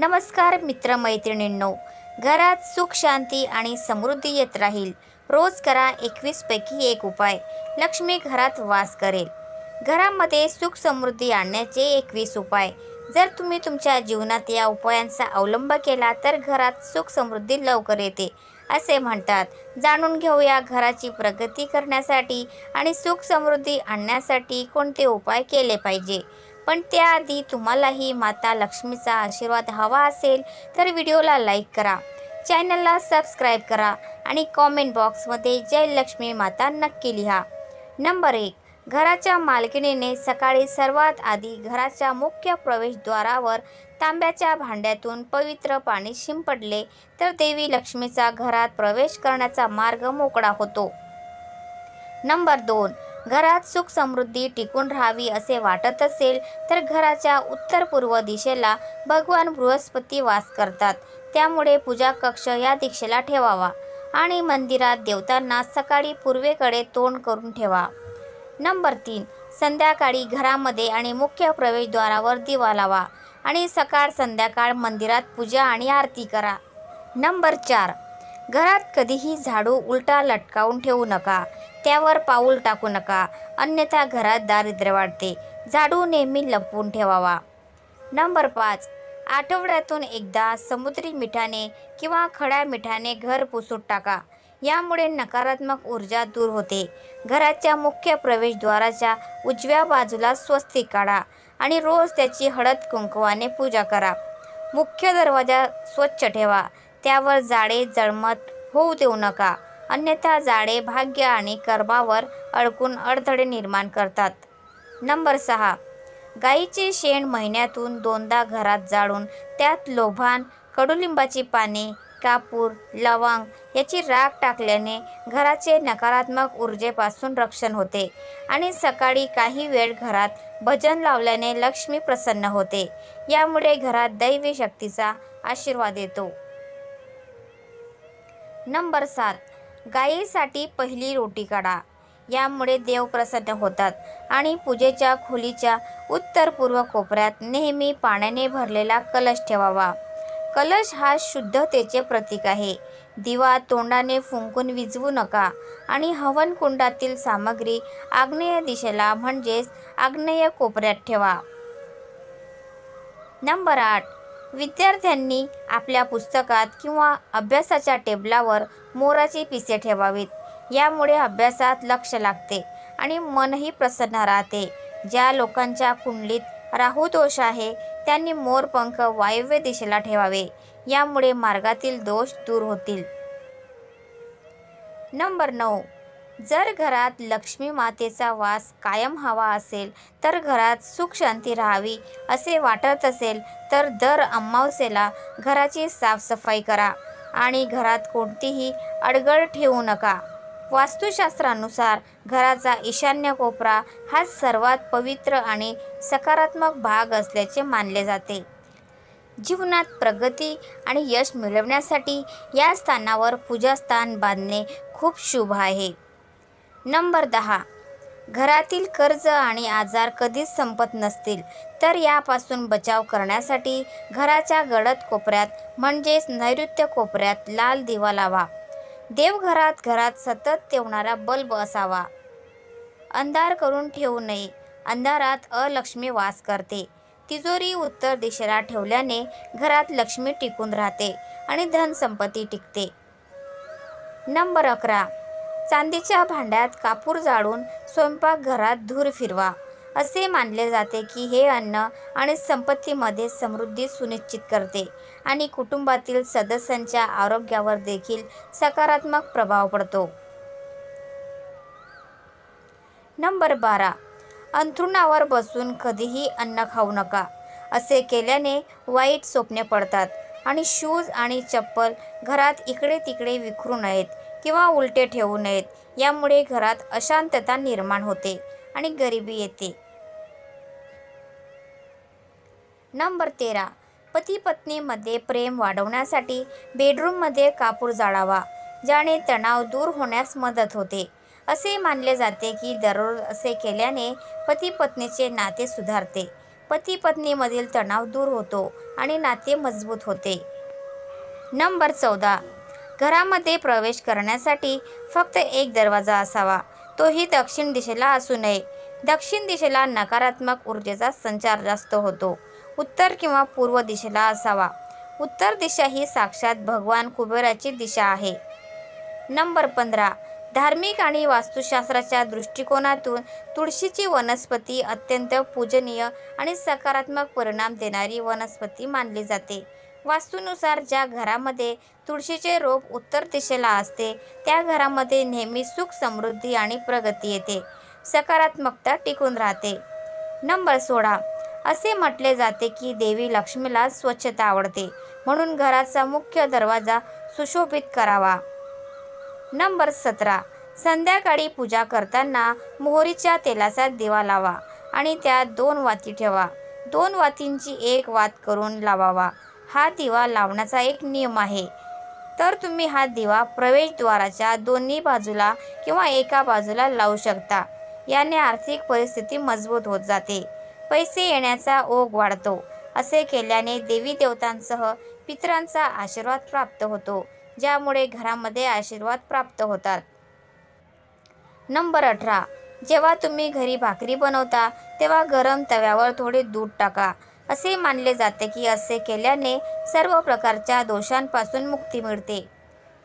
नमस्कार मित्रमैत्रिणींनो. घरात सुख शांती आणि समृद्धी येत राहील. रोज करा एकवीसपैकी एक उपाय. लक्ष्मी घरात वास करेल. घरामध्ये सुख समृद्धी आणण्याचे एकवीस उपाय. जर तुम्ही तुमच्या जीवनात या उपायांचा अवलंब केला तर घरात सुख समृद्धी लवकर येते. असे म्हणतात. जाणून घेऊया घराची प्रगती करण्यासाठी आणि सुख समृद्धी आणण्यासाठी कोणते उपाय केले पाहिजे. पण त्याआधी तुम्हालाही माता लक्ष्मीचा आशीर्वाद हवा असेल तर व्हिडिओला लाईक करा चॅनलला सबस्क्राईब करा आणि कॉमेंट बॉक्समध्ये जय लक्ष्मी माता नक्की लिहा. नंबर एक घराच्या मालकिणीने सकाळी सर्वात आधी घराच्या मुख्य प्रवेशद्वारावर तांब्याच्या भांड्यातून पवित्र पाणी शिंपडले तर देवी लक्ष्मीचा घरात प्रवेश करण्याचा मार्ग मोकळा होतो. नंबर दोन घरात सुख समृद्धी टिकून राहावी असे वाटत असेल तर घराच्या उत्तर पूर्व दिशेला भगवान बृहस्पती वास करतात. त्यामुळे पूजा कक्ष या दिशेला ठेवावा आणि मंदिरात देवतांना सकाळी पूर्वेकडे तोंड करून ठेवा. नंबर तीन संध्याकाळी घरामध्ये आणि मुख्य प्रवेशद्वारावर दिवा लावा आणि सकाळ संध्याकाळ मंदिरात पूजा आणि आरती करा. नंबर चार घरात कधीही झाडू उलटा लटकावून ठेवू नका. त्यावर पाऊल टाकू नका. अन्यथा घरात दारिद्र्य वाढते. झाडू नेहमी लपवून ठेवावा. नंबर पाच. आठवड्यातून एकदा समुद्री मिठाने किंवा खड्या मिठाने घर पुसून टाका. यामुळे नकारात्मक ऊर्जा दूर होते. घराच्या मुख्य प्रवेशद्वाराच्या उजव्या बाजूला स्वस्ती काढा आणि रोज त्याची हळद कुंकवाने पूजा करा. मुख्य दरवाजा स्वच्छ ठेवा. त्यावर जाळे जळमत होऊ देऊ नका. अन्यथा जाळे भाग्य आणि कर्मावर अडकून अडथळे निर्माण करतात. नंबर सहा. गाईचे शेण महिन्यातून दोनदा घरात जाळून त्यात लोभान कडुलिंबाची पाने कापूर लवंग याची राख टाकल्याने घराचे नकारात्मक ऊर्जेपासून रक्षण होते आणि सकाळी काही वेळ घरात भजन लावल्याने लक्ष्मी प्रसन्न होते. यामुळे घरात दैवी शक्तीचा आशीर्वाद येतो. नंबर सात गायीसाठी पहिली रोटी काढा. यामुळे देव प्रसन्न होतात आणि पूजेच्या खोलीच्या उत्तर पूर्व कोपऱ्यात नेहमी पाण्याने भरलेला कलश ठेवावा. कलश हा शुद्धतेचे प्रतीक आहे. दिवा तोंडाने फुंकून विजवू नका आणि हवनकुंडातील सामग्री आग्नेय दिशेला म्हणजेच आग्नेय कोपऱ्यात ठेवा. नंबर आठ विद्यार्थ्यांनी आपल्या पुस्तकात किंवा अभ्यासाच्या टेबलावर मोराची पिसे ठेवावीत. यामुळे अभ्यासात लक्ष लागते आणि मनही प्रसन्न राहते. ज्या लोकांच्या कुंडलीत राहू दोष आहे त्यांनी मोरपंख वायव्य दिशेला ठेवावे. यामुळे मार्गातील दोष दूर होतील. नंबर नऊ. जर घरात लक्ष्मी मातेचा वास कायम हवा असेल तर घरात सुख शांती राहावी असे वाटत असेल तर दर अमावस्येला घराची साफसफाई करा आणि घरात कोणतीही अडगळ ठेवू नका. वास्तुशास्त्रानुसार घराचा ईशान्य कोपरा हा सर्वात पवित्र आणि सकारात्मक भाग असल्याचे मानले जाते. जीवनात प्रगती आणि यश मिळवण्यासाठी या स्थानावर पूजास्थान बांधणे खूप शुभ आहे. नंबर दहा. घरातील कर्ज आणि आजार कधीच संपत नसतील तर यापासून बचाव करण्यासाठी घराच्या गडद कोपऱ्यात म्हणजेच नैऋत्य कोपऱ्यात लाल दिवा लावा. देवघरात घरात सतत तेवणारा बल्ब असावा. अंधार करून ठेवू नये. अंधारात अलक्ष्मी वास करते. तिजोरी उत्तर दिशेला ठेवल्याने घरात लक्ष्मी टिकून राहते आणि धनसंपत्ती टिकते. नंबर अकरा. चांदीच्या भांड्यात कापूर जाळून स्वयंपाकघरात धूर फिरवा. असे मानले जाते की हे अन्न आणि संपत्तीमध्ये समृद्धी सुनिश्चित करते आणि कुटुंबातील सदस्यांच्या आरोग्यावर देखील सकारात्मक प्रभाव पडतो. नंबर बारा. अंथरुणावर बसून कधीही अन्न खाऊ नका. असे केल्याने वाईट स्वप्ने पडतात आणि शूज आणि चप्पल घरात इकडे तिकडे विखरू नयेत. किंवा उलटे ठेवू नयेत. यामुळे घरात अशांतता निर्माण होते आणि गरिबी येते. नंबर तेरा. पती पत्नीमध्ये प्रेम वाढवण्यासाठी बेडरूममध्ये कापूर जाळावा ज्याने तणाव दूर होण्यास मदत होते. असे मानले जाते की दररोज असे केल्याने पती पत्नीचे नाते सुधारते. पती पत्नीमधील तणाव दूर होतो आणि नाते मजबूत होते. नंबर चौदा. घरामध्ये प्रवेश करण्यासाठी फक्त एक दरवाजा असावा. तोही दक्षिण दिशेला असू नये. दक्षिण दिशेला नकारात्मक ऊर्जेचा संचार जास्त होतो. उत्तर किंवा पूर्व दिशेला असावा. उत्तर दिशा ही साक्षात भगवान कुबेराची दिशा आहे. नंबर पंधरा. धार्मिक आणि वास्तुशास्त्राच्या दृष्टिकोनातून तुळशीची वनस्पती अत्यंत पूजनीय आणि सकारात्मक परिणाम देणारी वनस्पती मानली जाते. वास्तूनुसार ज्या घरामध्ये तुळशीचे रोप उत्तर दिशेला असते त्या घरामध्ये नेहमी सुख समृद्धी आणि प्रगती येते. सकारात्मकता टिकून राहते. नंबर सोळा. असे म्हटले जाते की देवी लक्ष्मीला स्वच्छता आवडते. म्हणून घराचा मुख्य दरवाजा सुशोभित करावा. नंबर सतरा. संध्याकाळी पूजा करताना मोहरीच्या तेलाचा दिवा लावा आणि त्यात दोन वाती ठेवा. दोन वातींची एक वात करून लावावा. हा दिवा लावण्याचा एक नियम आहे. तर तुम्ही हा दिवा प्रवेशद्वाराच्या दोन्ही बाजूला किंवा एका बाजूला लावू शकता. याने आर्थिक परिस्थिती मजबूत होत जाते. पैसे येण्याचा ओघ वाढतो. असे केल्याने देवी देवतांसह पितरांचा आशीर्वाद प्राप्त होतो ज्यामुळे घरामध्ये आशीर्वाद प्राप्त होतात. नंबर अठरा. जेव्हा तुम्ही घरी भाकरी बनवता तेव्हा गरम तव्यावर थोडे दूध टाका. असे मानले जाते की असे केल्याने सर्व प्रकारच्या दोषांपासून मुक्ती मिळते.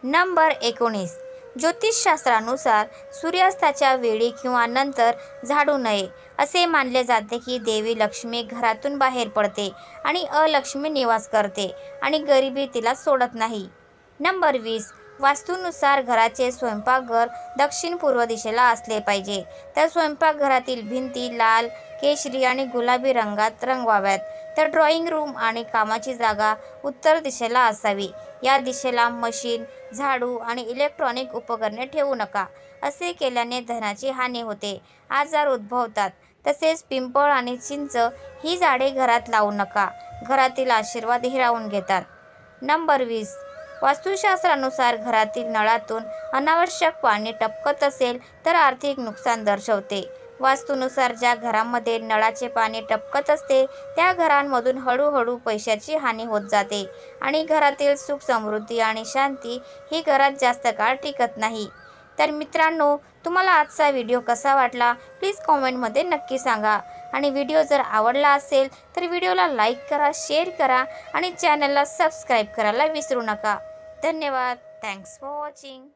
नंबर एकोणीस. ज्योतिषशास्त्रानुसार सूर्यास्ताच्या वेळी किंवा नंतर झाडू नये. असे मानले जाते की देवी लक्ष्मी घरातून बाहेर पडते आणि अलक्ष्मी निवास करते आणि गरिबी तिला सोडत नाही. नंबर वीस. वास्तूनुसार घराचे स्वयंपाकघर दक्षिण पूर्व दिशेला असले पाहिजे. तर स्वयंपाकघरातील भिंती लाल केशरी आणि गुलाबी रंगात रंगवाव्यात. तर ड्रॉइंग रूम आणि कामाची जागा उत्तर दिशेला असावी. या दिशेला मशीन झाडू आणि इलेक्ट्रॉनिक उपकरणे ठेवू नका. असे केल्याने धनाची हानी होते. आजार उद्भवतात. तसेच पिंपळ आणि चिंच ही झाडे घरात लावू नका. घरातील आशीर्वाद हिरावून घेतात. नंबर वीस. वास्तुशास्त्रानुसार घरातील नळातून अनावश्यक पाणी टपकत असेल तर आर्थिक नुकसान दर्शवते. वास्तूनुसार ज्या घरामध्ये नळाचे पाणी टपकत असते त्या घरांमधून हळूहळू पैशाची हानी होत जाते आणि घरातील सुख समृद्धी आणि शांती ही घरात जास्त काळ टिकत नाही. तर मित्रांनो तुम्हाला आजचा व्हिडिओ कसा वाटला? प्लीज कॉमेंटमध्ये नक्की सांगा. आणि व्हिडिओ जर आवडला असेल तर व्हिडिओला लाईक करा शेअर करा आणि चॅनलला सबस्क्राईब करायला विसरू नका. धन्यवाद थँक्स फॉर वॉचिंग